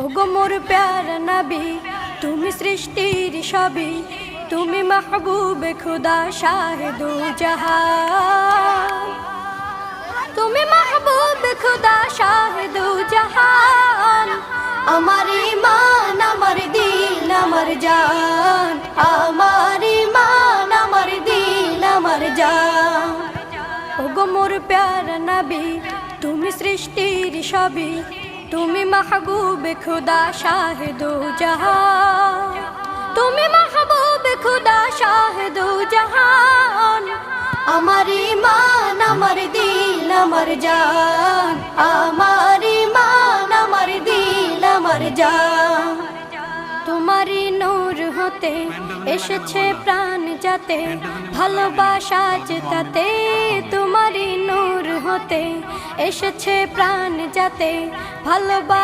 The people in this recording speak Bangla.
ওগো মোর প্যারা নবী, তুমি সৃষ্টির সবই তুমি মাহবুব খুদা শাহেদু জাহান। তুমি মাহবুব খুদা শাহেদু জাহান। আমার ইমান আমার দিল আমার জান। আমার ইমান আমার দিল আমার জান। ওগো মোর প্যারা নবী, তুমি সৃষ্টির সবই তুমি মাহবুব খুদা শাহেদু জাহান। তুমি মাহবুব খুদা শাহেদু জাহান। আমার ইমান আমার দিল, আমার জান। আমার ইমান আমার দিল, আমার জান। তোমারই নূর হতে এসেছে প্রাণ যাতে, ভালোবাসা তাতে তোমারই নূর হতে এসেছে প্রাণ যাতে ভালোবাসা